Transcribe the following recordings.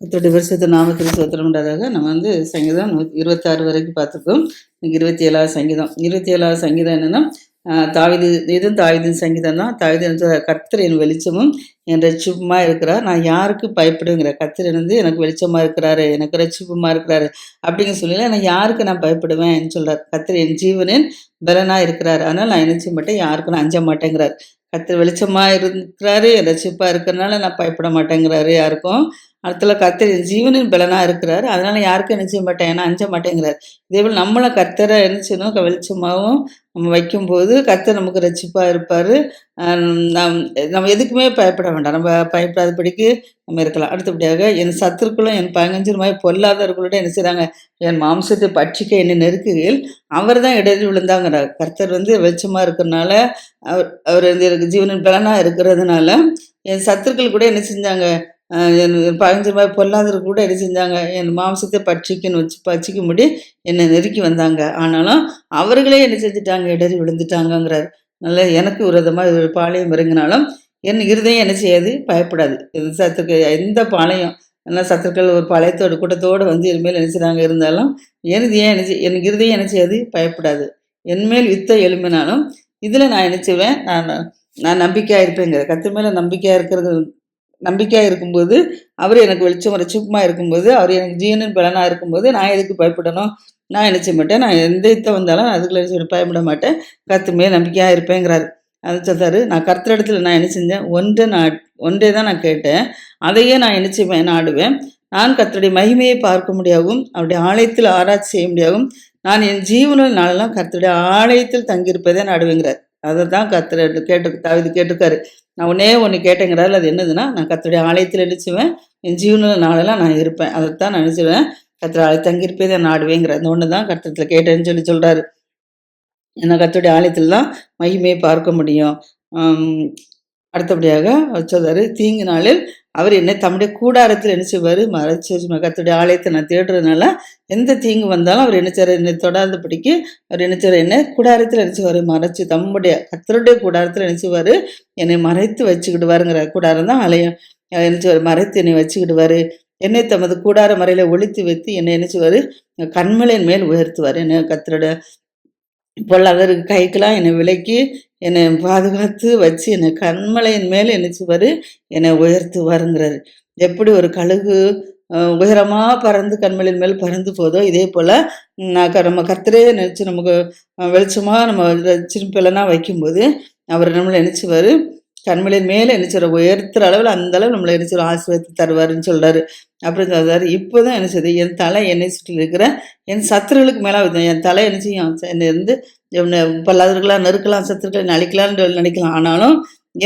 கத்தோடைய வருஷத்து நாமத்தில் சோத்திரம் உண்டாதாக நம்ம வந்து சங்கீதம் இருபத்தாறு வரைக்கும் பார்த்துருக்கோம். இருபத்தி ஏழாவது சங்கீதம். இருபத்தி ஏழாவது சங்கீதம் என்னென்னா தாவிது இதுவும் தாவிதின் சங்கீதம் தான். தாவிது வந்து கர்த்தர் என் வெளிச்சமும் என் ரட்சிப்புமா இருக்கிறார். நான் யாருக்கு பயப்படுங்கிற கர்த்தர் வந்து எனக்கு வெளிச்சமாக இருக்கிறாரு எனக்கு ரட்சிப்புமா இருக்கிறாரு அப்படிங்க சொல்லல நான் யாருக்கு நான் பயப்படுவேன் சொல்கிறார் கர்த்தர் என் ஜீவனின் பலனா இருக்கிறார். அதனால நான் என்ன செய்ய மாட்டேன்? யாருக்கும் நான் அஞ்ச மாட்டேங்கிறார். கர்த்தர் வெளிச்சமாக இருக்கிறாரு ரசிப்பாக இருக்கிறனால நான் பயப்பட மாட்டேங்கிறாரு யாருக்கும். அடுத்தல கர்த்தர் ஜீவனின் பலனாக இருக்கிறார். அதனால் யாருக்கும் என்ன மாட்டேன் ஏன்னா அஞ்ச மாட்டேங்கிறார். இதே போல் நம்மளை கத்தரை என்ன வெளிச்சமாகவும் நம்ம வைக்கும்போது கத்தர் நமக்கு ரசிப்பாக இருப்பார். நம் நம்ம எதுக்குமே பயப்பட வேண்டாம். நம்ம பயப்படாதபடிக்கு நம்ம இருக்கலாம். அடுத்தபடியாக என் சத்துருக்களும் என் பயங்கஞ்சருமாய் பொல்லாதவர்களோட என்ன செய்கிறாங்க என் மாம்சத்தை பட்சிக்க என்னை நெருக்குகையில் அவர் தான் இடறி விழுந்தாங்கிறார் கர்த்தர் வந்து வெளிச்சமாக இருக்கிறனால அவர் அவர் வந்து எனக்கு ஜீவனின் பலனாக இருக்கிறதுனால என் சத்துருக்கள் கூட என்ன செஞ்சாங்க? என் பதினஞ்சு ரூபாய் பொல்லாதவர் கூட என்ன செஞ்சாங்க? என் மாம்சத்தை பட்சிக்கன்னு வச்சு பச்சிக்கும்படி என்னை நெருக்கி வந்தாங்க. ஆனாலும் அவர்களே என்ன செஞ்சுட்டாங்க? இடறி விழுந்துட்டாங்கங்கிறார். நல்ல எனக்கு விரோதமாக ஒரு பாளையம் இறங்கினாலும் என் இருதயம் என்ன செய்யாது? பயப்படாது. எந்த எந்த பாளையம் என்ன சத்துருக்கள் ஒரு பாளையத்தோட கூட்டத்தோடு வந்து இனிமேல் நினைச்சாங்க இருந்தாலும் எனது ஏன் என்ன செய் என் இருதயம் என்ன செய்யாது? பயப்படாது. என்மேல் யுத்தம் எழும்பினாலும் இதில் நான் நினச்சிவேன் நான் நான் நம்பிக்கையாக இருப்பேங்கிற கத்து மேலே நம்பிக்கையாக இருக்கிறது நம்பிக்கையாக இருக்கும்போது அவர் எனக்கு வெளிச்சம் ரட்சிப்புமாக இருக்கும்போது அவர் எனக்கு ஜீவனின் பலனாக இருக்கும்போது நான் எதுக்கு பயப்படணும்? நான் என்ன செய்ய மாட்டேன்? நான் எந்த யுத்தம் வந்தாலும் அதுக்குள்ள என்ன பயப்பட மாட்டேன். கத்துமே நம்பிக்கையாக இருப்பேங்கிறாரு. அது சொல்றாரு நான் கர்த்தரிடத்துல நான் என்ன செஞ்சேன்? ஒன்றை நான் ஒன்றே தான் நான் கேட்டேன். அதையே நான் என்ன செய்வேன்? நாடுவேன் நான் கர்த்தருடைய மகிமையை பார்க்க முடியாவும் அவருடைய ஆலயத்தில் ஆராய்ச்சி செய்ய முடியாவும் நான் என் ஜீவனில் நாளெல்லாம் கர்த்தருடைய ஆலயத்தில் தங்கியிருப்பதே நாடுவேங்கிறார் அதை தான் கத்துற கேட்டு தாவிது கேட்டிருக்காரு. நான் ஒன்னே ஒன்று கேட்டேங்கிறாரு அது என்னதுன்னா நான் கத்துடைய ஆலயத்தில் நினச்சுவேன் என் ஜீவனில் நாளெல்லாம் நான் இருப்பேன். அதைத்தான் நான் நினச்சிடுவேன் கத்திர ஆலயம் தங்கியிருப்பதே நாடுவேங்கிற அந்த ஒன்று தான் கத்திரத்தில் கேட்டேன்னு சொல்லி சொல்கிறாரு ஏன்னா கத்துடைய ஆலயத்தில் தான் மகிமையை பார்க்க முடியும். அடுத்தபடியாக அவர் சொல்றாரு தீங்கு நாளில் அவர் என்னை தம்முடைய கூடாரத்தில் என்ன செய்வார்? மறைச்சு வச்சு ஆலயத்தை நான் தேடுறதுனால எந்த தீங்கு வந்தாலும் அவர் என்ன செய்வார்? என்னை தொடாதபடிக்கு அவர் என்ன செய்வார்? என்ன கூடாரத்தில் என்ன செய்வார்? மறைச்சு தம்முடைய கத்தருடைய கூடாரத்தில் என்ன செய்வார்? என்னை மறைத்து வச்சுக்கிடுவாருங்கிற கூடாரம் தான் ஆலயம். அஹ் என்ன செய்வார்? மறைத்து என்னை வச்சுக்கிடுவார். என்னை தமது கூடார மறையில ஒளித்து வைத்து என்னை என்ன செய்வார்? கண்மலையின் மேல் உயர்த்துவார். என்ன கர்த்தரோட பொல்லாதர் கைக்கெல்லாம் என்னை விலக்கி என்னை பாதுகாத்து வச்சு என்னை கண்மலையின் மேல் என்ன என்னை என்னை உயர்த்துவாருங்கிறாரு எப்படி ஒரு கழுகு உயரமாக பறந்து கண்மலையின் மேல் பறந்து போதோ இதே போல் நான் க- நம்ம கர்த்தரே நினச்சி நமக்கு வெளிச்சமாக நம்ம நம்ம பிள்ளைனா வைக்கும்போது அவர் நம்மளை நினைச்சுவாரு. கண்மலையின் மேலே நினைச்சுற உயர்த்துற அளவில் அந்த அளவு நம்மளை நினைச்சு ஆசீர்வாதத்தை தருவாருன்னு சொல்றாரு. அப்புறம் இப்போ இப்போதான் என்ன செய்யுது என் தலை என்னை சுற்றி இருக்கிற என் சத்துருகளுக்கு மேலே வைத்தேன் என் தலை என்ன செய்யும்? என்னை இருந்து பல்லாதர்களாக நெருக்கலாம் சத்துருக்களை அழிக்கலாம்னு நினைக்கலாம் ஆனாலும்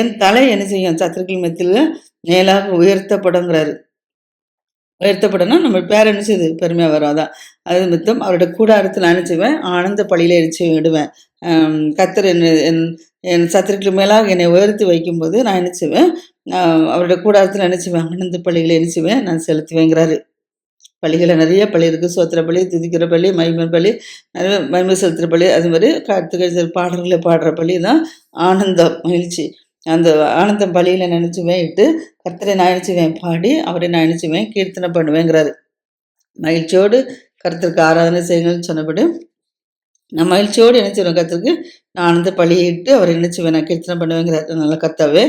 என் தலை என்ன செய்யும்? சத்துருக்கள் மத்தியில் மேலாக உயர்த்தப்படுங்கிறாரு உயர்த்தப்படனா நம்ம பேர் என்ன செய்யுது பெருமையாக வரும். அதான். அது மித்தம் அவருடைய கூடாரத்தில் நான் செய்வேன்? ஆனந்த பழியில எரிச்சு விடுவேன் கத்தர் என்ன என் என் சத்திரத்துக்கு மேலாக என்னை உயர்த்தி வைக்கும்போது நான் என்ன செய்வேன்? அவருடைய கூடாரத்தில் என்ன செய்வேன்? ஆனந்த பள்ளிகளை என்ன செய்வேன்? நான் செலுத்துவேங்கிறாரு. பள்ளிகளை நிறைய பள்ளி இருக்குது சோத்திர பள்ளி துதிக்கிற பள்ளி மைமன் பள்ளி நிறைய மைமை செலுத்துகிற பள்ளி. அது மாதிரி கார்த்திகை பாடல்களை பாடுற பள்ளி தான் ஆனந்தம் மகிழ்ச்சி. அந்த ஆனந்தம் பள்ளியில் நினச்சுவேன் இட்டு கர்த்தரை நான் நினச்சுவேன் பாடி அவரை நான் நினச்சுவேன் கீர்த்தனை பண்ணுவேங்கிறாரு. மகிழ்ச்சியோடு கருத்திற்கு ஆராதனை செய்யுங்கள்னு சொன்னபடி நான் மகிழ்ச்சியோடு நினைச்சிருவேன் கர்த்தருக்கு. நான் ஆனந்த பழியிட்டு அவரை நினைச்சுவேன் நான் கீர்த்தனை பண்ணுவேங்கிறாரு நல்லா கத்தாவே.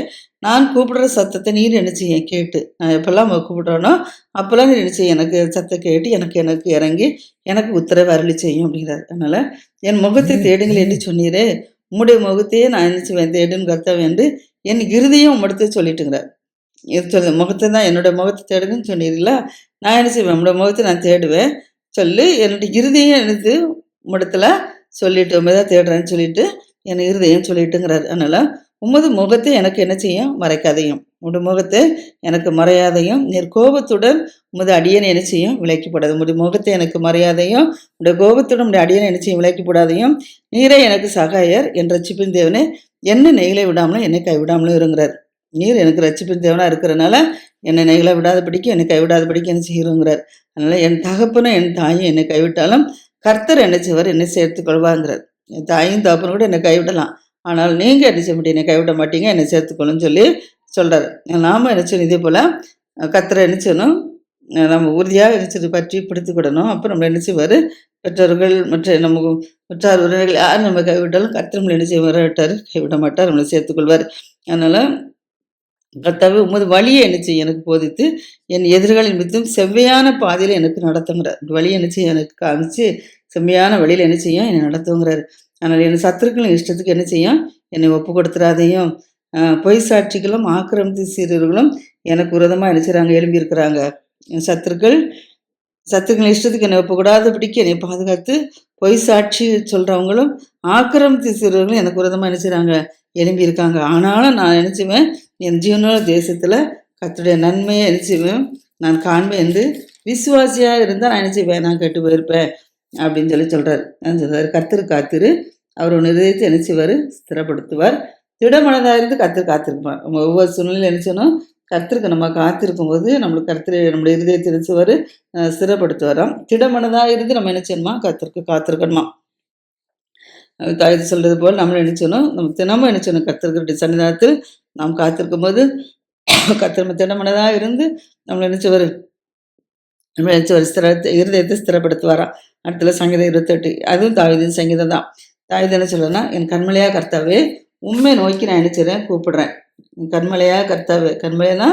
நான் கூப்பிடுற சத்தத்தை நீர் நினைச்சிங்க கேட்டு. நான் எப்பெல்லாம் கூப்பிடுறேனோ அப்போல்லாம் நீர் நினைச்சு எனக்கு சத்தம் கேட்டு எனக்கு எனக்கு இறங்கி எனக்கு உத்தரவு அருளி செய்யும் அப்படிங்கிறார். அதனால என் முகத்தை தேடுங்கள் என்று சொன்னீரே. உம்முடைய முகத்தையே நான் நினைச்சுவேன் தேடுன்னு கர்த்தாவே என்று என் இருதையும் உம்மிடத்தை சொல்லிட்டுங்கிறார். சொல்லு முகத்தை தான் என்னுடைய முகத்தை தேடுங்கன்னு சொன்னீர்களா? நான் என்ன செய்வேன் உம்முடைய முகத்தை நான் தேடுவேன். சொல்லி என்னுடைய இருதையும் எனக்கு உம்மிடத்துல சொல்லிட்டு உண்மைதான் தேடுறேன்னு சொல்லிட்டு என் இருதயம் சொல்லிட்டுங்கிறார். அதனால உமது முகத்தை எனக்கு என்ன செய்யும்? மறைக்காதையும். உமது முகத்தை எனக்கு மறையாதையும். நீர் கோபத்துடன் உமது அடியனை என்ன செய்யும்? விளக்கப்படாது உடைய முகத்தை எனக்கு மறையாதையும். உடைய கோபத்துடன் உடைய அடியனை என்ன செய்யும்? விலக்கிப்படாதையும். நீரே எனக்கு சகாயர். என் ரட்சிப்பின் தேவனே என்ன நெகிலை விடாமலும் என்னை கைவிடாமலும் இருங்கிறார். நீர் எனக்கு ரட்சிப்பின் தேவனா இருக்கிறனால என்னை நெகிழ விடாதபடிக்கு என்னை கைவிடாத படிக்க என்ன செய்யுங்கிறார். அதனால என் தகப்பனும் என் தாயும் என்னை கைவிட்டாலும் கர்த்தர் என்ன செய்வார் என்னை சேர்த்து கொள்வாங்கிறார் என் தாயும் தகப்பனும் கூட என்னை கைவிடலாம். ஆனால் நீங்கள் என்ன செய்ய மாட்டீங்க என்னை கைவிட மாட்டீங்க என்னை சேர்த்துக்கொள்ளுன்னு சொல்லி சொல்கிறார் நாம என்ன செய்யணும்? இதே போல் கர்த்தரை என்ன செய்யணும்? நம்ம உறுதியாக நினச்சது பற்றி பிடித்துக்கிடணும் அப்போ நம்ம என்ன செய்வார்? பெற்றோர்கள் மற்ற நம்ம உற்றார் உறவுகள் யார் நம்ம கைவிட்டாலும் கர்த்தர் என்ன செய்வார்? விட்டார் கைவிட மாட்டார் நம்மளை சேர்த்துக்கொள்வார் அதனால் கர்த்தாவே உமது வழியை என்ன எனக்கு போதித்து என் எதிர்களின் மித்தும் செவ்வையான பாதையில் எனக்கு நடத்துங்கிறார். வழியை என்ன செய்ய எனக்கு காமிச்சு செம்மையான வழியில் என்ன செய்யும் என்னை நடத்துங்கிறார். ஆனால் என் சத்துருக்களின் இஷ்டத்துக்கு என்ன செய்யும்? என்னை ஒப்பு கொடுத்துறாதையும் பொய் சாட்சிகளும் ஆக்கிரமித்து சீரர்களும் எனக்கு விரதமாக என்ன செய்கிறாங்க எழும்பியிருக்கிறாங்க என் சத்துருக்கள் சத்துருக்களின் இஷ்டத்துக்கு என்னை ஒப்புக்கூடாதபடிக்கு என்னை பாதுகாத்து பொய் சாட்சி சொல்கிறவங்களும் ஆக்கிரமித்து சீரர்களும் எனக்கு விரதமாக என்ன செய்கிறாங்க எழும்பியிருக்காங்க. ஆனாலும் நான் நினச்சிவேன் என் ஜீவனோட தேசத்தில் கத்துடைய நன்மையை நினச்சிவேன். நான் காண்பேன் என்று விசுவாசியாக இருந்தால் நான் நினச்சிப்பேன் நான் கெட்டு போயிருப்பேன் அப்படின்னு சொல்லி சொல்கிறார் நான் சொல்கிறார் கத்திரு காத்திரு. அவர் உன் இதயத்தை நினைச்சுவார் ஸ்திரப்படுத்துவார். திடமனதாக இருந்து கர்த்தர் காத்திருப்பார். நம்ம ஒவ்வொரு சூழ்நிலையும் நினச்சனும் கத்திருக்கு நம்ம காத்திருக்கும் போது நம்மளுக்கு கருத்து நம்மளுடைய இருதயத்தை நினைச்சுவார் ஸ்திரப்படுத்துவாராம். திடமனதாக இருந்து நம்ம என்ன செய்யணுமா காத்திருக்கணுமா தாயத்து சொல்கிறது போல் நம்மளும் நினைச்சணும் நம்ம தினமும் நினைச்சணும் கத்திருக்கிற சன்னிதானத்தில் நாம் காத்திருக்கும் போது கத்திரம நம்ம திடமனதாக இருந்து நம்மளை நினைச்சவர் நம்ம நினைச்சவர் ஸ்திர இருதயத்தை ஸ்திரப்படுத்துவாரா? அடுத்துல சங்கீதம் இருபத்தெட்டு. அதுவும் தாவிதின் சங்கீதம் தான். தாவித என்ன சொல்லுன்னா என் கண்மலையா கர்த்தாவே உண்மை நோக்கி நான் நினைச்சிடறேன் கூப்பிடுறேன். என் கண்மலையா கர்த்தாவே? கண்மலைனா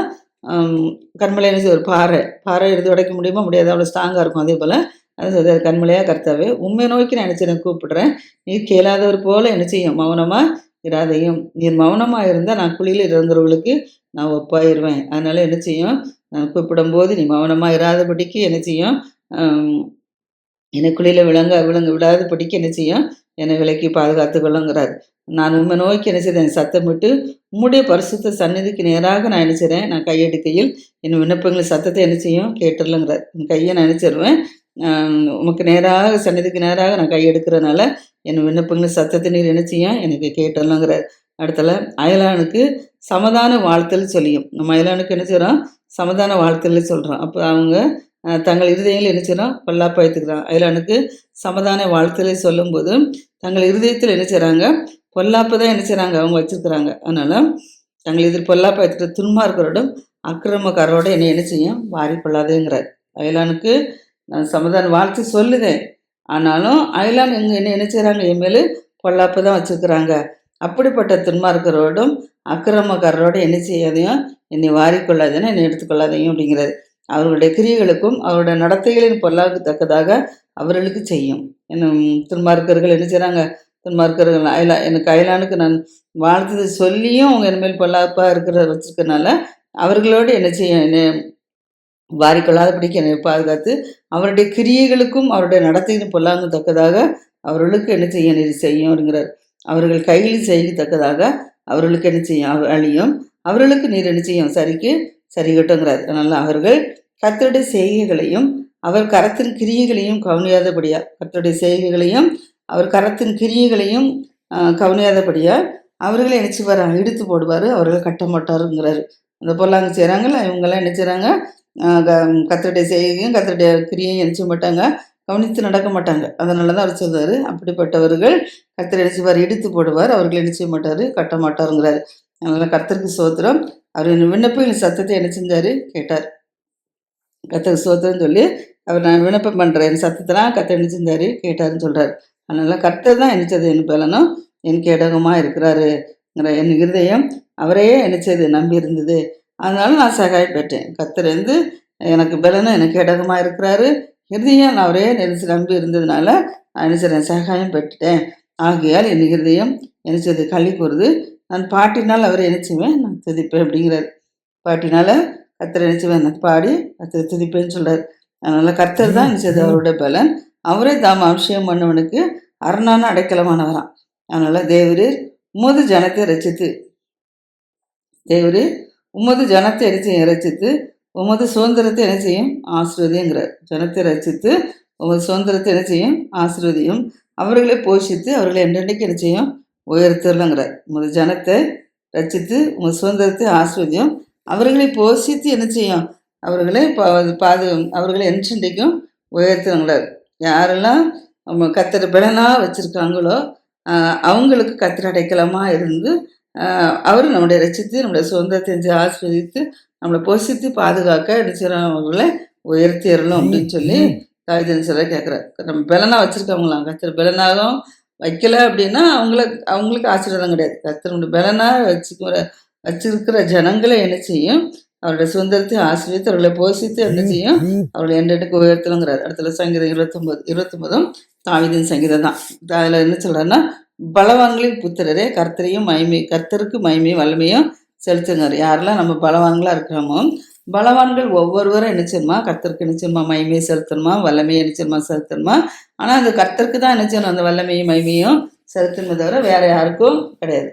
கண்மலை என்ன ஒரு பாறை. பாறை எடுத்து உடைக்க முடியுமா? முடியாது. அவ்வளோ ஸ்ட்ராங்காக இருக்கும். அதே போல் அது சொல்றாரு கண்மலையா கர்த்தாவே. உண்மை நோக்கி நான் நினைச்சிடறேன் கூப்பிடுறேன். நீர் கேளாதவர் போல என்ன செய்யும்? மௌனமா இராதையும். நீர் மௌனமா இருந்தால் நான் குழியில் இறங்குறவங்களுக்கு நான் ஒப்பாயிருவேன். அதனால என்ன செய்யும்? நான் கூப்பிடும்போது நீ மௌனமா இராதபடிக்கு என்ன செய்யும்? என்னை குழியில் விளங்க விளங்க விடாதபடிக்கு என்ன செய்யும்? என்னை விலக்கி பாதுகாத்து கொள்ளுங்கிறார். நான் உண்மை நோக்கி என்ன செய்தேன்? சத்தமிட்டு உம்முடைய பரிசுத்த சந்நிதிக்கு நேராக நான் என்ன நான் கையெடுக்கையில் என் விண்ணப்பங்கள் சத்தத்தை என்ன செய்யும்? கேட்டுடலங்கிறார் என் கையை நான் நினைச்சிருவேன் உமக்கு நேராக சந்நிதிக்கு நேராக நான் கையெடுக்கிறனால என் விண்ணப்பங்கள் சத்தத்தை நீர் என்ன எனக்கு கேட்டுடலுங்கிறார் அடுத்தல அயலானுக்கு சமதான வாழ்த்தல் சொல்லியும். நம்ம அயலானுக்கு என்ன செய்கிறோம் சமதான வாழ்த்தல் சொல்கிறோம் அப்போ அவங்க தங்கள் இருதயங்கள் என்ன செய்கிறோம் பொல்லாப்பா எடுத்துக்கிறான் அயலானுக்கு சமதான வாழ்த்தலை சொல்லும்போது தங்கள் இருதயத்தில் என்ன செய்கிறாங்க பொல்லாப்பு தான் என்ன செய்கிறாங்க அவங்க வச்சுருக்குறாங்க. அதனால் தங்கள் இதில் பொல்லாப்பா எடுத்துக்கிற துன்மார்க்கரோடும் அக்கிரமக்காரரோட என்னை என்ன செய்யும்? வாரி கொள்ளாதேங்கிறார். அயலானுக்கு நான் சமாதான வாழ்த்து சொல்லுதேன். ஆனாலும் அயலான் எங்கள் என்ன என்ன செய்கிறாங்க என் மேலே பொல்லாப்பு தான் வச்சுக்கிறாங்க. அப்படிப்பட்ட துன்மார்க்கரோடும் அக்கிரமக்காரரோட என்ன செய்யாதையும் என்னை வாரிக்கொள்ளாதேன்னு என்னை எடுத்துக்கொள்ளாதையும் அப்படிங்கிறது. அவர்களுடைய கிரியைகளுக்கும் அவருடைய நடத்தைகளின் பொல்லாக்கு தக்கதாக அவர்களுக்கு செய்யும். என்னும் துன்மார்க்கர்கள் என்ன செய்கிறாங்க துன்மார்க்கர்கள் அயலா எனக்கு அயலானுக்கு நான் வாழ்த்து சொல்லியும் அவங்க என் மேல் பொல்லாப்பாக இருக்கிற வச்சுருக்கனால அவர்களோடு என்ன செய்ய என்ன வாரிக்கொள்ளாதபடிக்கு என்னை பாதுகாத்து அவருடைய கிரியைகளுக்கும் அவருடைய நடத்தையும் பொல்லாங்கு தக்கதாக அவர்களுக்கு என்ன செய்ய நீர் செய்யும்ங்கிறார் அவர்கள் கையில் செய்யத்தக்கதாக அவர்களுக்கு என்ன செய்யும்? அழியும். அவர்களுக்கு நீர் என்ன செய்யும்? சரிக்கு சரி கட்டுங்கிறார் அதனால் அவர்கள் கத்தருடைய செய்கைகளையும் அவர் கரத்தின் கிரியைகளையும் கவனியாதபடியா கத்தருடைய செய்கைகளையும் அவர் கரத்தின் கிரியைகளையும் கவனியாதபடியா அவர்களை என்ன செய்வார்? இடித்து போடுவார். அவர்கள் கட்ட மாட்டாருங்கிறாரு. அந்த பொருளாங்க செய்கிறாங்கல்ல இவங்கெல்லாம் என்ன செய்கிறாங்க கத்தருடைய செய்கையும் கத்தருடைய கிரியையும் என்ன மாட்டாங்க. கவனித்து நடக்க மாட்டாங்க. அதனால தான் அவர் சொல்றாரு. அப்படிப்பட்டவர்கள் கர்த்தர் என்ன இடித்து போடுவார். அவர்கள் நினைச்ச மாட்டார்? கட்ட மாட்டாருங்கிறார். அதனால கர்த்தருக்கு சோத்திரம் அவர் என் சத்தத்தை என்ன செஞ்சார்? கேட்டார். கத்தருக்கு சோத்திரம் சொல்லி அவர் நான் விண்ணப்பம் பண்ணுறேன் என் சத்தத்தெல்லாம் கத்தை என்ன செஞ்சார்? கேட்டாருன்னு சொல்கிறார் அதனால கர்த்தர் தான் என்னச்சது என் பலனும் என் கேடகமாக இருக்கிறாருங்கிற என் இருதயம் அவரையே நினைச்சது நம்பி இருந்தது. அதனால நான் சகாயம் பெற்றேன் கர்த்தர் வந்து எனக்கு பலனும் எனக்கு கேடகமாக இருக்கிறாரு. ஹிருதயம் நான் அவரே நெரிச்சு நம்பி இருந்ததுனால நான் என்ன சகாயம் பெற்றுட்டேன். ஆகையால் என் ஹிருதயம் என்ன செய்து? களி கூறுது நான் பாட்டினால் அவரை என்ன நான் துதிப்பேன் அப்படிங்கிறார். பாட்டினால கர்த்தர் என்ன நான் பாடி கர்த்தர் துதிப்பேன்னு சொல்கிறார் அதனால் கர்த்தர் தான் என்ன அவருடைய பலன். அவரே தாம் அபிஷேகம் பண்ணவனுக்கு அரணான அடைக்கலமானவரான் அதனால் தேவரீர் உமது ஜனத்தை ரசித்து தேவரீர் உமது ஜனத்தை என்ன செய்யும்? ரசித்து உமது சுதந்திரத்தை என்ன செய்யும்? ஆசிர்வதிங்கிறார் ஜனத்தை ரசித்து உமது சுதந்திரத்தை என்ன செய்யும்? ஆசிர்வதியும் அவர்களை போஷித்து அவர்களை என்றென்றைக்கு என்ன செய்யும்? உயர்த்தலங்கிறார் உமது ஜனத்தை ரசித்து உமது சுதந்திரத்தை ஆசிர்வதியும் அவர்களை போஷித்து என்ன செய்யும்? அவர்களை பா- பாது அவர்களை என்றென்றைக்கும் உயர்த்துங்கிறார் யாரெல்லாம் கத்திர பலனாக வச்சுருக்காங்களோ அவங்களுக்கு கத்திர அடைக்கலமாக இருந்து அவர் நம்முடைய ரசித்து நம்முடைய சுதந்திரத்தை செஞ்சு ஆஸ்வதித்து நம்மளை போஷித்து பாதுகாக்க என்ன செய்கிறோம் அவர்களை உயர்த்தி அருளும் அப்படின்னு சொல்லி தாவிதன் சொல்ல கேட்குறாரு. நம்ம பலனா வச்சுருக்கவங்களாம். கத்தர் பலனாகவும் வைக்கல அப்படின்னா அவங்கள அவங்களுக்கு ஆசீர்வாதம் கிடையாது. கத்தருடைய பலனா வச்சுக்கிற வச்சிருக்கிற ஜனங்களை என்ன செய்யும்? அவருடைய சுதந்திரத்தை ஆசிரியத்து அவர்களை போஷித்து என்ன செய்யும்? அவர்களை என்றெடுக்க உயர்த்தணுங்கிறார். அடுத்த சங்கீதம் இருபத்தொம்பது இருபத்தொம்பதும் தாவிதின் சங்கீதம் தான் அதில் என்ன சொல்கிறாருன்னா பலவான்களின் புத்திரரே கர்த்தரையும் மகிமை கர்த்தருக்கு மகிமையும் வல்லமையும் செலுத்துங்கார் யாரெல்லாம் நம்ம பலவான்களாக இருக்கிறோமோ பலவான்கள் ஒவ்வொருவரும் நினைச்சிருமா கர்த்தருக்கு நினைச்சிருமா மகிமையை செலுத்தணுமா? வல்லமையை நினைச்சிருமா செலுத்தணுமா? ஆனால் அந்த கர்த்தருக்கு தான் நினைச்சிடணும் அந்த வல்லமையும் மகிமையும் செலுத்தணுமே தவிர வேற யாருக்கும் கிடையாது.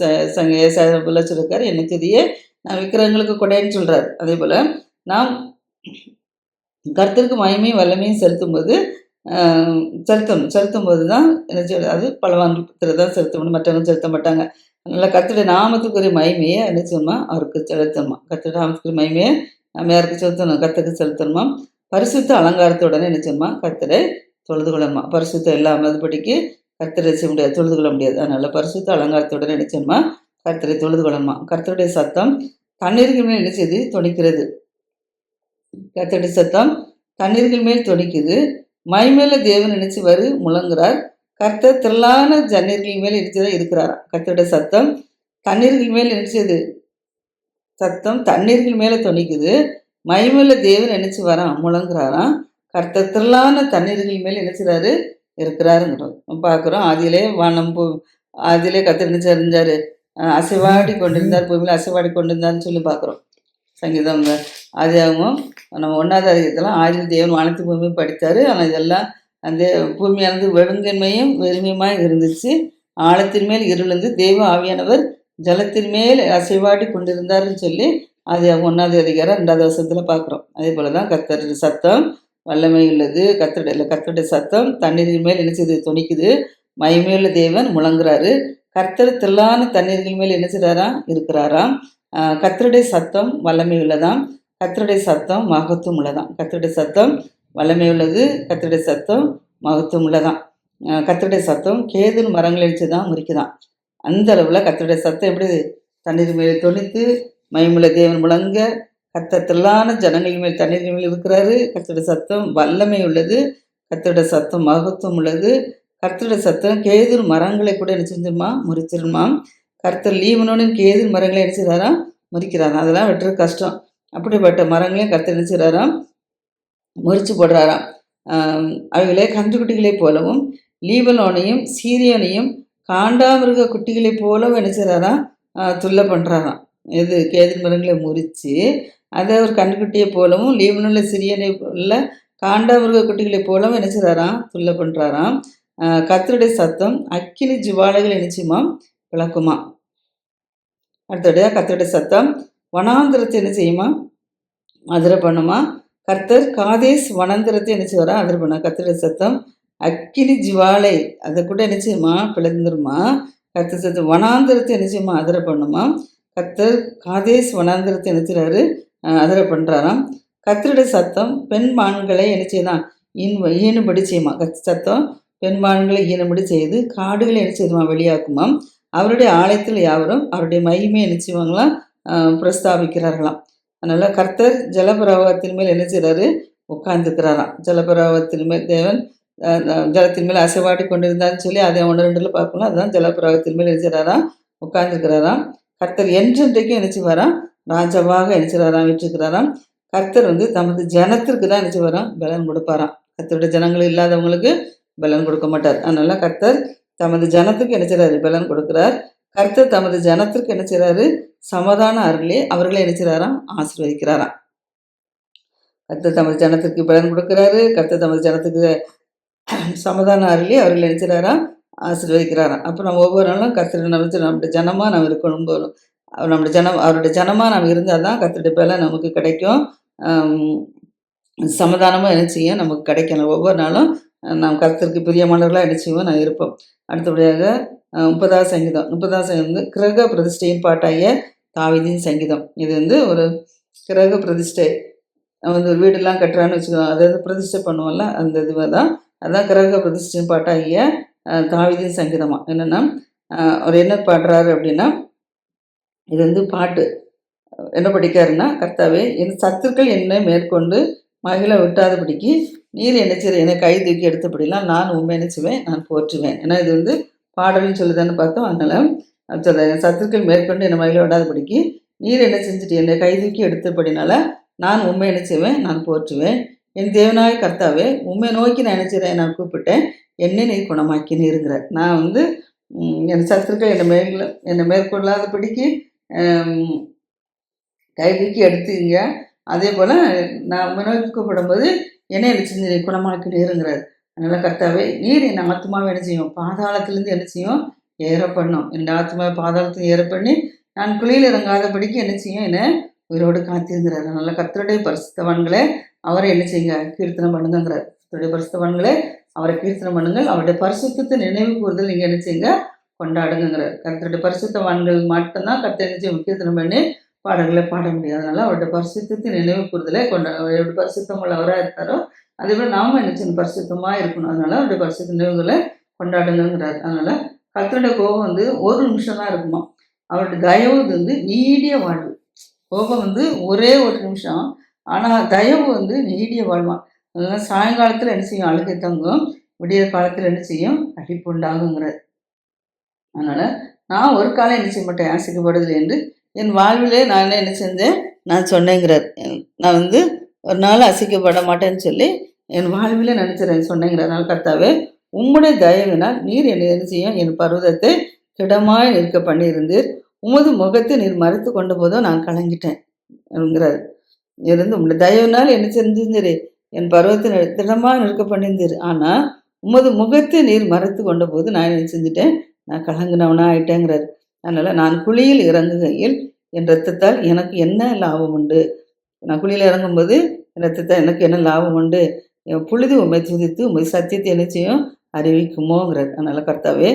ச- சங்க சொல்லிருக்காரு என்னச்சதியே நான் விற்கிறவங்களுக்கு கொடைன்னு சொல்றாரு. அதே போல நாம் கர்த்தருக்கு மகிமையும் வல்லமையும் செலுத்தும் போது செலுத்தணும். செலுத்தும் போது தான் என்ன அது பலவான்கள் தான் செலுத்தணும். மற்றவங்க செலுத்த மாட்டாங்க. நல்லா கர்த்தருடைய நாமத்துக்குரிய மகிமையை என்ன செய்யணுமா அவருக்கு செலுத்தணுமா? கர்த்தருடைய நாமத்துக்குரிய மகிமையை நம்ம யாருக்கு செலுத்தணும். கத்துக்கு செலுத்தணுமா? பரிசுத்த அலங்காரத்துடனே என்ன செய்யணுமா கர்த்தரை தொழுது கொள்ளணுமா? பரிசுத்தம் இல்லாமல் அதுபடிக்கு கர்த்தரை செய்ய முடியாது. தொழுது கொள்ள முடியாது. அதனால பரிசுத்த அலங்காரத்துடன் என்ன செய்யணுமா கர்த்தரை தொழுது கொள்ளணுமா? கர்த்தருடைய சத்தம் தண்ணீர்கள் மேல் என்ன செய்து துணிக்கிறது கர்த்தருடைய சத்தம் தண்ணீர்கள் மேல் துணிக்குது மைமேல தேவன் நினைச்சு வரு முழங்குறார். கர்த்தர் திரளான ஜன்னீர்கள் மேல் நினைச்சுதான் இருக்கிறாராம் கர்த்தருடைய சத்தம் தண்ணீர்கள் மேல் நினைச்சது. சத்தம் தண்ணீர்கள் மேல துணிக்குது மைமேல தேவன் நினைச்சு வரான் முழங்குறாராம். கர்த்தர் திரளான தண்ணீர்கள் மேல் நினைச்சுறாரு இருக்கிறாருங்கிறோம். பார்க்குறோம் அதிலே வானம் பூ ஆதியிலே கர்த்தர் நினைச்சு அசைவாடி கொண்டிருந்தார் பூமியில் அசைவாடி கொண்டிருந்தார்னு சொல்லி பார்க்குறோம். சங்கீதம் ஆதியாகவும் நம்ம ஒன்றாவது அதிகத்தில் ஆதியில் தேவன் அனைத்து பூமி படித்தார். ஆனால் இதெல்லாம் அந்த பூமியானது வெடுங்கன்மையும் வெறுமையுமாய் இருந்துச்சு. ஆழத்தின் மேல் இருளிருந்து தெய்வ ஆவியானவர் ஜலத்தின் மேல் அசைவாட்டி கொண்டிருந்தாருன்னு சொல்லி அது ஒன்றாவது அதிகாரம் ரெண்டாவது வருஷத்தில் பார்க்குறோம் அதே போல தான் கத்தர் சத்தம் வல்லமை உள்ளது. கத்தருடைய இல்லை கத்தருடைய சத்தம் தண்ணீரின் மேல் என்ன துணிக்குது துணிக்குது. உள்ள தேவன் முழங்குறாரு. கர்த்தர் தில்லான தண்ணீர்கள் மேல் என்ன செய்கிறாராம் இருக்கிறாராம். கத்தருடைய சத்தம் வல்லமை உள்ளதாம் கத்தருடைய சத்தம் மகத்துவம் உள்ளதாம் கத்தருடைய சத்தம் வல்லமை உள்ளது கத்தருடைய சத்தம் மகத்துவம் உள்ளதாம் கத்தருடைய சத்தம் கேதுன் மரங்களை வச்சு தான் முறிக்குதான் அந்த அளவில் கத்தருடைய சத்தம் எப்படி தண்ணீர் மேல் தொணித்து மயமுள்ள தேவன் முழங்க கத்தத்திலான ஜனங்கள் மேல் தண்ணீர் மேல் இருக்கிறாரு கத்தருடைய சத்தம் வல்லமை உள்ளது கத்தருடைய சத்தம் மகத்துவம் உள்ளது கத்தருடைய சத்தம் கேதுரு மரங்களை கூட என்ன செஞ்சிருமா முறிச்சிருமாம். கர்த்தர் லீவனோன்னு கேதுரு மரங்களை என்ன செய்றாராம் முறிக்கிறாராம் அதெல்லாம் வெட்டுறது கஷ்டம். அப்படிப்பட்ட மரங்களையும் கர்த்தர் என்ன செய்கிறாராம் முறிச்சு போடுறாராம் அவைகளே கன்றுக்குட்டிகளை போலவும் லீவனோனையும் சீரியனையும் காண்டாமிருக குட்டிகளைப் போலவும் என்ன செய்றாராம் துல்லை துள்ள பண்ணுறாராம் இது கேதுரு மரங்களை முறித்து அதை ஒரு கன்றுக்குட்டியை போலவும் லீவனில் சிறியனை உள்ள காண்டாமிருக குட்டிகளை போலவும் என்ன செய்றாராம் துள்ள பண்ணுறாராம் கத்தருடைய சத்தம் அக்கினி ஜுவாலைகள் நிச்சயமாம் விளக்குமா. அடுத்தபடியாக கர்த்தருடைய சத்தம். வனாந்திரத்தை என்ன செய்யுமா? அதிர பண்ணுமா? கர்த்தர் காதேஸ் வனாந்திரத்தை என்ன செய்வாரா? அதிர பண்ண கர்த்தருடைய சத்தம். அக்கினி ஜுவாலை அதை கூட என்ன செய்யுமா? பிளந்துருமா? கர்த்தர் சத்தம். வனாந்திரத்தை என்ன செய்யுமா? அதிர பண்ணுமா? கர்த்தர் காதேஸ் வனாந்திரத்தை என்ன செய்கிறாரு அதிர பண்ணுறாராம் கர்த்தருடைய சத்தம் பெண்மான்களை என்ன செய்தான் இன் ஈனுபடி செய்யுமா? கத்து சத்தம் பெண்மான்களை ஈனுபடி செய்து காடுகளை என்ன செய்யுமா வெளியாக்குமாம். அவருடைய ஆலயத்தில் யாவரும் அவருடைய மகிமை என்ன செய்வாங்களாம் பிரஸ்தாபிக்கிறார்களாம். அதனால் கர்த்தர் ஜலபிரவாகத்தின் மேல் என்ன செய்கிறாரு உட்கார்ந்துக்கிறாராம் ஜலபிரவாகத்தின் மேல் தேவன் ஜலத்தின் மேல் அசைவாட்டி கொண்டிருந்தான்னு சொல்லி அதை ஒன்று ரெண்டில் பார்க்கலாம் அதுதான் ஜலபிரவாகத்தின் மேல் என்ன செய்றாராம்? கர்த்தர் என்றென்றைக்கும் என்ன செய்வாராம்? ராஜாவாக என்ன செய்றாராம் விட்டுருக்கிறாராம் கர்த்தர் வந்து தமது ஜனத்திற்கு தான் நினச்சி வரான் பலன் கொடுப்பாராம். கர்த்தருடைய ஜனங்கள் இல்லாதவங்களுக்கு பலன் கொடுக்க மாட்டார். அதனால கர்த்தர் தமது ஜனத்துக்கு என்ன செய்றாரு? பலன் கொடுக்கிறார். கர்த்தர் தமது ஜனத்திற்கு என்ன செய்றாரு? சமாதான அருளே அவர்களை என்ன செய்றாராம்? ஆசீர்வதிக்கிறாராம். கர்த்தர் தமது ஜனத்திற்கு பலன் கொடுக்கிறாரு. கர்த்தர் தமது ஜனத்துக்கு சமாதான அருளே அவர்களை என்ன செய்றாராம்? ஆசீர்வதிக்கிறாராம். அப்போ நம்ம ஒவ்வொரு நாளும் கர்த்தர் நம்ம நம்முடைய ஜனமாக நம்ம இருக்கணும் அவர் நம்முடைய ஜனம் அவருடைய ஜனமாக நம்ம இருந்தால் தான் கர்த்தருடைய பலன் நமக்கு கிடைக்கும். ஆம், சமாதானமாக என்ன செய்யும்? நமக்கு கிடைக்கணும் ஒவ்வொரு நாளும் நாம் கர்த்தருக்கு பிரியமானவர்களாக என்ன நான் இருப்போம். அடுத்தபடியாக அஹ், முப்பதாவது சங்கீதம். முப்பதாவது சங்கீதம் வந்து கிரக பிரதிஷ்டையின் பாட்டாகிய தாவிதின் சங்கீதம். இது வந்து ஒரு கிரக பிரதிஷ்டை. நம்ம வந்து ஒரு வீடெல்லாம் கட்டுறான்னு வச்சுக்கோங்க. அதை பிரதிஷ்டை பண்ணுவோம்ல அந்த இதுவாக தான். அதான் கிரக பிரதிஷ்டையின் பாட்டாகிய தாவிதின் தாவீதின் சங்கீதமா. என்னென்னா அவர் என்ன பாடுறாரு அப்படின்னா இது வந்து பாட்டு. என்ன படிக்காருன்னா கர்த்தாவே என் சத்துக்கள் என்னை மேற்கொண்டு மகிழ விட்டாதபடிக்கு நீர் என்ன செய்கிற என்னை கை தூக்கி எடுத்தபடிலாம் நான் உண்மை நினைச்சுவேன் நான் போற்றுவேன். ஏன்னா இது வந்து பாடல்னு சொல்லுதான்னு பார்த்தோம். அதனால் சொல்கிறேன் சத்துருக்கள் மேற்கொண்டு என்னை மகிழ விடாதபடிக்கு நீர் என்ன செஞ்சுட்டு என்னை கை தூக்கி எடுத்தபடினால நான் உண்மை நினைச்சுவேன் நான் போற்றுவேன். என் தேவனாய கர்த்தாவே உண்மை நோக்கி நான் நினைச்சிறேன் நான் கூப்பிட்டேன். என்னை நீ குணமாக்கினீருங்கிறார் நான் வந்து என் சத்துருக்கள் என்னை மேற்கொள்ள என்னை மேற்கொள்ளாதபடிக்கு கை தூக்கி எடுத்தீங்க. அதே போல் நான் உண்மை என்னை என்ன செஞ்சு நீ அதனால் கர்த்தாவே நீர் என் ஆத்மாவை என்ன செய்யும்? பாதாளத்துலேருந்து என்ன செய்யும்? ஏற பண்ணும் என் ஆத்மாவை பாதாளத்தில் ஏற பண்ணி நான் குழியில் இறங்காதபடிக்கு என்ன செய்யும்? என்னை உயிரோடு காத்திருங்கிறார் அதனால் கர்த்தருடைய பரிசுத்தவான்களே அவரை என்ன செய்யுங்க? கீர்த்தனம் பண்ணுங்கிறார் கர்த்தருடைய பரிசுத்தவான்களே அவரை கீர்த்தனம் பண்ணுங்கள். அவருடைய பரிசுத்தத்தை நினைவு கூறுதல் நீங்கள் என்ன செய்யுங்க? கொண்டாடுங்கிறார் கர்த்தருடைய பரிசுத்தவான்கள் மட்டும்தான் கர்த்தர் என்ன செய்யும்? கீர்த்தனம் பண்ணி பாடல்களை பாட முடியாதனால அதனால அவருடைய பரிசுத்தத்தை நினைவு கூறுதலை கொண்டா எப்படி பரிசுத்தம் உள்ளவராக இருக்காரோ அதே போல் நாம என்ன செய்யணும்? பரிசுத்தமாக இருக்கணும். அதனால அவருடைய பரிசுத்த நினைவுகளை கொண்டாடுங்கிறார் அதனால கத்தருடைய கோபம் வந்து ஒரு நிமிஷம் தான் இருக்குமா? அவருடைய தயவு வந்து நீடிய வாழ்வு. கோபம் வந்து ஒரே ஒரு நிமிஷம். ஆனால் தயவு வந்து நீடிய வாழ்வான் அதனால சாயங்காலத்தில் என்ன செய்யும்? அழுகை தங்கும். விடிய காலத்தில் என்ன செய்யும்? அடிப்பு உண்டாகுங்கிறார். அதனால் நான் ஒரு காலம் என்ன செய்ய மாட்டேன்? ஆசைக்கப்படுதில்லை என்று என் வாழ்விலே நான் என்ன செஞ்சேன்? நான் சொன்னேங்கிறார். நான் வந்து ஒரு நாள் அசைக்கப்பட மாட்டேன்னு சொல்லி என் வாழ்விலே நினச்சிறேன் சொன்னேங்கிறார் அதனால் கர்த்தாவே உம்முடைய தயவினால் நீர் என்னை என்ன செய்யும்? என் பருவதத்தை திடமாய் நிற்க பண்ணியிருந்தீர். உமது முகத்தை நீர் மறைத்து கொண்ட போதும் நான் கலங்கிட்டேன் என்கிறார். இருந்து உங்களுடைய தயவினால் என்ன செஞ்சிருந்தீர்? என் பருவத்தை திடமாக நிற்க பண்ணியிருந்தீர். ஆனால் உமது முகத்தை நீர் மறைத்து கொண்ட போது நான் என்ன செஞ்சுட்டேன்? நான் கலங்கினவனா ஆயிட்டேங்கிறார் அதனால் நான் குழியில் இறங்குகையில் என் ரத்தத்தால் எனக்கு என்ன லாபம் உண்டு? நான் குழியில் இறங்கும்போது என் ரத்தத்தால் எனக்கு என்ன லாபம் உண்டு? என் புழுதி உண்மை துதித்து உண்மை சத்தியத்தை என்ன செய்யும்? அறிவிக்குமோங்கிறார். அதனால் கர்த்தாவே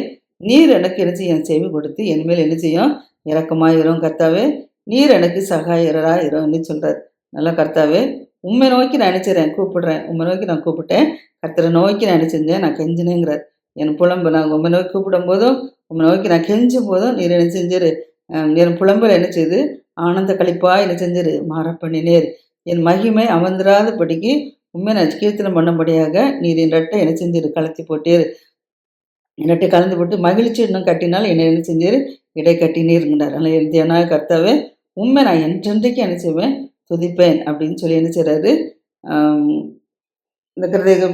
நீர் எனக்கு என்ன செய்யும்? என் செவி கொடுத்து என் மேல் என்ன செய்யும்? இறக்கமாயிரும் கர்த்தாவே நீர் எனக்கு சகாயராயிரம்னு சொல்கிறார் நல்லா கர்த்தாவே உண்மை நோக்கி நான் நினைச்சிறேன் கூப்பிடுறேன். உண்மை நோக்கி நான் கூப்பிட்டேன். கர்த்தரை நோக்கி நான் நினச்சிருந்தேன் நான் கெஞ்சினேங்கிறார். என் புலம்பு நான் உண்மை நோக்கி கூப்பிடும் போதும் உண்மை நோக்கி நான் கெஞ்சும் போதும் நீர் என்ன செஞ்சிரு. என் புலம்பல் என்ன செய்து? ஆனந்த கழிப்பா என்ன செஞ்சிரு? மாற பண்ணினேர் என் மகிமை அமர்ந்திராதபடிக்கு உண்மை நான் கீர்த்தனம் பண்ணும்படியாக நீர் என் ரெட்டை என்ன செஞ்சிரு? கலத்தி போட்டீர். என் கலந்து போட்டு மகிழ்ச்சி இன்னும் கட்டினால் என்னை என்ன செஞ்சீர்? இடை கட்டினீருங்கிறார் அதனால் என் கர்த்தாவே உண்மை நான் என்றென்றைக்கு என்ன செய்வேன்? துதிப்பேன் அப்படின்னு சொல்லி என்ன செய்கிறாரு இந்த கிரக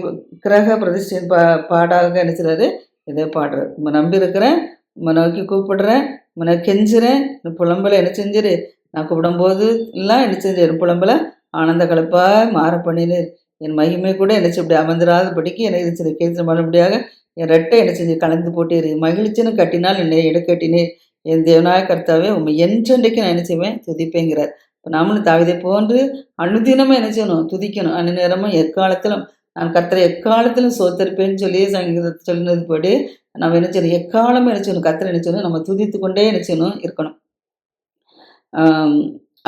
கிரக பிரதிஷ்டின் பா பாடாக என்ன செய்கிறாரு இதே பாடுறார் உம்மை நம்பி இருக்கிறேன் உம்மை நோக்கி கூப்பிடுறேன் உம்மை கெஞ்சுறேன். இந்த புலம்பலை என்ன செஞ்சிரு? நான் கூப்பிடும்போது எல்லாம் என்ன செஞ்சு என் புலம்பலை? ஆனந்த கலப்பாக மாற பண்ணினேன் என் மகிமை கூட என்ன இப்படி அமர்ந்திராதபடிக்கு என்னை இது செய்ய கீர்த்தனம் என் ரெட்டை என்ன செஞ்சு கலந்து போட்டேரு. மகிழ்ச்சின்னு கட்டினால் என்னை எடுக்கட்டினேர் என் தேவனாய கர்த்தாவே உண்மை என்றென்றைக்கு நான் என்ன செய்வேன்? துதிப்பேங்கிறார். இப்போ நாமளும் தாவிதை போன்று அனுதினமும் என்ன செய்யணும்? துதிக்கணும். அன்னி நேரமும் எக்காலத்திலும் நான் கத்தரை எக்காலத்திலும் சோத்தரிப்பேன்னு சொல்லி சங்கீதத்தை சொல்லினது படி. நம்ம என்ன செய்யணும்? எக்காலமும் என்ன செய்யணும்? கர்த்தரை என்ன செய்யணும்? நம்ம துதித்து கொண்டே என்ன செய்யணும்? இருக்கணும்.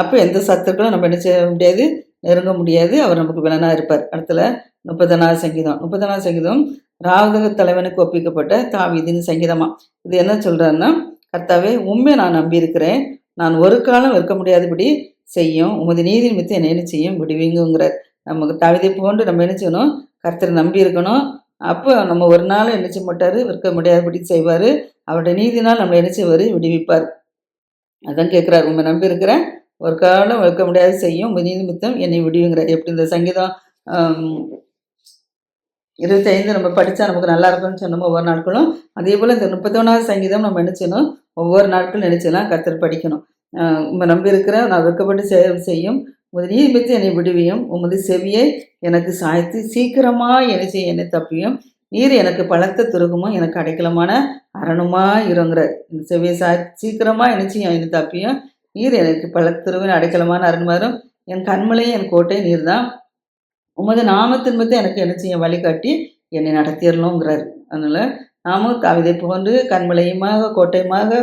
அப்போ எந்த சத்துக்களும் நம்ம என்ன செய்ய முடியாது? நெருங்க முடியாது. அவர் நமக்கு விலனாக இருப்பார். அடுத்தல முப்பத்தனாவது சங்கீதம். முப்பத்தனாவது சங்கீதம் ராவதக தலைவனுக்கு ஒப்பிக்கப்பட்ட தாவிதின் சங்கீதமா? இது என்ன சொல்றாருன்னா கர்த்தாவே உண்மை நான் நம்பியிருக்கிறேன். நான் ஒரு காலம் இருக்க முடியாதபடி செய்யும். உமது நீதி நிமித்தம் என்ன செய்யும்? விடுவீங்கிறார் நமக்கு தகுதி போன்று நம்ம நினச்சிக்கணும் கர்த்தரை நம்பி இருக்கணும். அப்போ நம்ம ஒரு நாள் என்ன மாட்டார்? விற்க முடியாதபடி செய்வார். அவருடைய நீதினால் நம்மளை நினைச்சவர் விடுவிப்பார். அதான் கேட்குறாரு. உண்மை நம்பி இருக்கிறேன். ஒரு காலம் விற்க முடியாது. செய்யும். உங்கள் நீதி என்னை விடுவீங்கிறார் எப்படி இந்த சங்கீதம் இருபத்தைந்து நம்ம படித்தா நமக்கு நல்லா இருக்கும்னு சொன்னோம் ஒவ்வொரு நாட்களும். அதே போல் இந்த முப்பத்தொன்னாவது சங்கீதம் நம்ம நினச்சணும் ஒவ்வொரு நாட்களும் நினச்சலாம் கத்தர் படிக்கணும். உண்மை நம்பி இருக்கிற நான் விற்கப்பட்டு செய்யும். உமது நீதிபத்தி என்னை விடுவியும். உமது செவியை எனக்கு சாய்த்து சீக்கிரமாக என்னை செய்ய என்னை தப்பியும். நீர் எனக்கு பலத்த துருகமும் எனக்கு அடைக்கலமான அரணுமா இருங்கிற இந்த செவியை சாய் சீக்கிரமாக என்ன செய்யும் என்னை தப்பியும். நீர் எனக்கு பலத்திருவின் அடைக்கலமான அரண்மாரும் என் கண்மலையும் என் கோட்டை நீர் தான் உமது நாமத்தின் மீது எனக்கு என்ன செய்ய வழிகாட்டி என்னை நடத்திடணுங்கிறார் அதனால் நாமும் கவிதை போன்று கண்மலையுமாக கோட்டையுமாக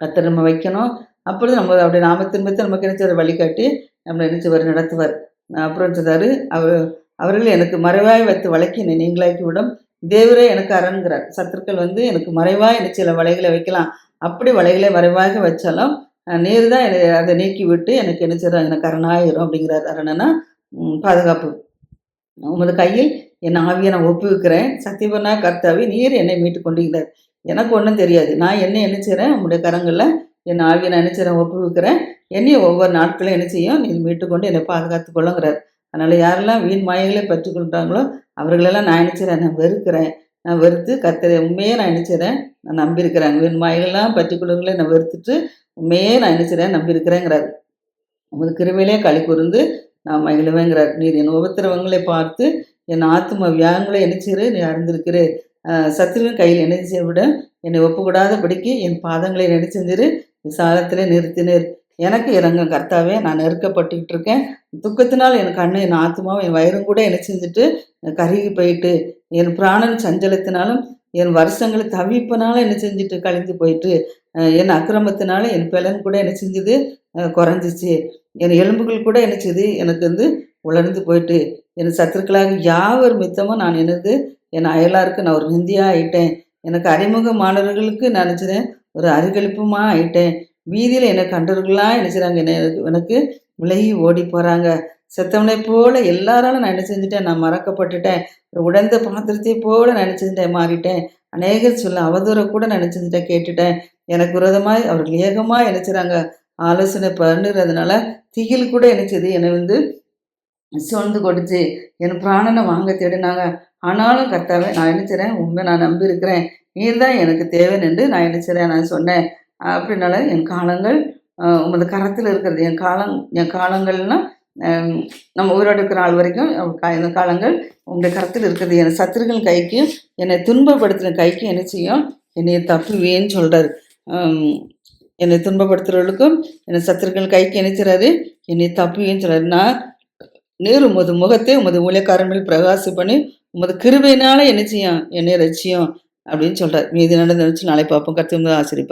கத்திரம நம்ம வைக்கணும். அப்பொழுது நம்ம அவருடைய நாமத்தின் மீது நமக்கு என்ன செய்ய வழிகாட்டி நம்மளை நினைச்சவர் செய்வார் நடத்துவார். அப்புறம் சொல்றாரு அவர் அவர்கள் எனக்கு மறைவாய் வைத்து வழக்கி என்னை நீங்களாக்கி விடும் தேவரே எனக்கு அரண்கிறார் சத்துருக்கள் வந்து எனக்கு மறைவாய் என்ன சில வலைகளை வைக்கலாம். அப்படி வலைகளை மறைவாக வச்சாலும் நீர் தான் என்னை அதை நீக்கி விட்டு எனக்கு என்ன செய்யறாங்க எனக்கு அரணாயிரும் அப்படிங்கிறார் அரணனா. பாதுகாப்பு. உமது கையில் என் ஆவியை நான் ஒப்புவிக்கிறேன். சத்தியபனா கர்த்தாவி நீர் என்னை மீட்டு கொண்டுகிறார் எனக்கு ஒன்றும் தெரியாது. நான் என்ன என்ன செய்கிறேன் உங்களுடைய கரங்களில் என் ஆவியை நான் என்ன செய்கிறேன் ஒப்புவிக்கிறேன். என்னையும் ஒவ்வொரு நாட்களும் என்ன செய்யும்? நீ மீட்டுக்கொண்டு என்னை பாதுகாத்து கொள்ளுங்கிறார். அதனால் யாரெல்லாம் வீண் மாயங்களை பற்றி கொள்கிறாங்களோ அவர்களெல்லாம் நான் என்ன நான் வெறுக்கிறேன். நான் வெறுத்து கத்திர உண்மையே நான் என்ன நான் நம்பியிருக்கிறேன். வீண் மாயெல்லாம் பற்றி கொள்ளுங்களே நான் வெறுத்துட்டு உண்மையே நான் என்ன நம்பியிருக்கிறேங்கிறார். உமது கிருமையிலே களி கூர்ந்து நான் மகிழுவேங்கிறார். நீர் என் உபத்திரவங்களை பார்த்து என் ஆத்ம வியாகங்களை நினைச்சிரு நீ அறிந்திருக்கிறே. சத்துருவின் கையில் என்ன விட? என்னை ஒப்புக்கூடாதபடிக்கு என் பாதங்களை நினைச்சிருந்திரு விசாலத்தில் நிறுத்தினீர் எனக்கு இறங்க கர்த்தாவே நான் நெருக்கப்பட்டுக்கிட்டு இருக்கேன் துக்கத்தினால் என் கண்ணு என் ஆத்மாவும் என் வயிறும் கூட என்ன செஞ்சுட்டு கருகி போயிட்டு என் பிராணன் சஞ்சலத்தினாலும் என் வருஷங்களை தவிப்பினால என்ன செஞ்சுட்டு கழிந்து போயிட்டு என் அக்கிரமத்தினால என் பிளன் கூட என்ன செஞ்சுது குறைஞ்சிச்சு. என் எலும்புகள் கூட என்ன செய்யுது எனக்கு வந்து உலர்ந்து போயிட்டு என் சத்துருக்களாக யாவர் மித்தமும் நான் என்னது என் அயலாருக்கு நான் ஒரு நிந்தியாக ஆயிட்டேன் எனக்கு அறிமுகமானவர்களுக்கு நினச்சினேன் ஒரு அருகழிப்புமா ஆயிட்டேன். வீதியில் என்னை கண்டவர்களாக செய்கிறாங்க என்ன எனக்கு விலகி ஓடி போகிறாங்க செத்தவனை போல எல்லாராலும் நான் என்ன செஞ்சுட்டேன்? நான் மறக்கப்பட்டுட்டேன். ஒரு உடந்த பாத்திரத்தை போல நான் என்ன செஞ்சுட்டேன்? மாறிட்டேன். அநேகர் சொல்ல அவதூற கூட நான் என்ன செஞ்சுட்டேன்? கேட்டுட்டேன். எனக்கு விரோதமாக அவர்கள் ஏகமாக நினைச்சாங்க ஆலோசனை பண்ணுறதுனால திகில் கூட நினைச்சது என்னை வந்து சோழ்ந்து கொடுத்து என் பிராணனை வாங்க தேடினாங்க. ஆனாலும் கர்த்தாவே நான் நினைச்சிறேன் உண்மை நான் நம்பியிருக்கிறேன். தான் எனக்கு தேவை என்று நான் என்ன செய்கிறேன் நான் சொன்னேன். அப்படின்னால என் காலங்கள் உமது கரத்தில் இருக்கிறது. என் காலம் என் காலங்கள்னால் நம்ம உயிரோடு இருக்கிற நாள் வரைக்கும் கா- இந்த காலங்கள் உங்களுடைய கரத்தில் இருக்கிறது. என் சத்துருகள் கைக்கு என்னை துன்பப்படுத்தின கைக்கு என்ன செய்யும்? என்னை தப்புவேன்னு சொல்கிறார் என்னை துன்பப்படுத்துகிறவர்களுக்கும் என்னை சத்துருக்கள் கைக்கு நினைச்சாரு என்னை தப்புவேன்னு சொல்கிறார் நான் நேர் உமது முகத்தை உமது ஊழியக்காரன் மேல் பிரகாசி பண்ணி உமது கிருபையினால என்ன செய்யும்? என்னை ரசியும் அப்படின்னு சொல்கிறார் மீதி நடந்து நாளை பார்ப்போம். கருத்து ஆசிரியப்பார்